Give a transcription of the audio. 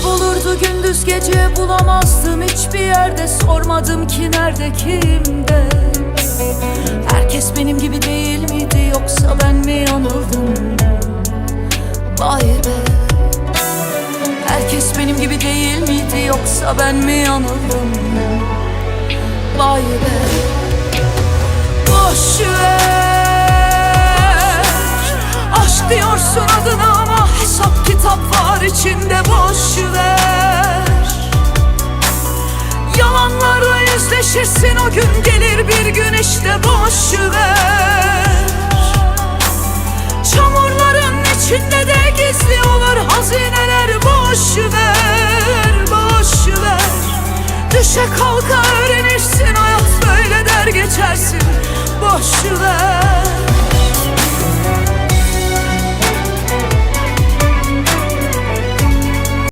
Kaybolurdu gündüz gece bulamazdım hiçbir yerde. Sormadım ki nerede kimde? Herkes benim gibi değil miydi yoksa ben mi yanıldım? Vay be. Herkes benim gibi değil miydi yoksa ben mi yanıldım? Vay be. Boş ver. Aşk diyorsun adına yüzleşirsin o gün gelir bir gün işte boş ver. Çamurların içinde de gizli olur hazineler boş ver boş ver. Düşe kalka öğrenirsin hayat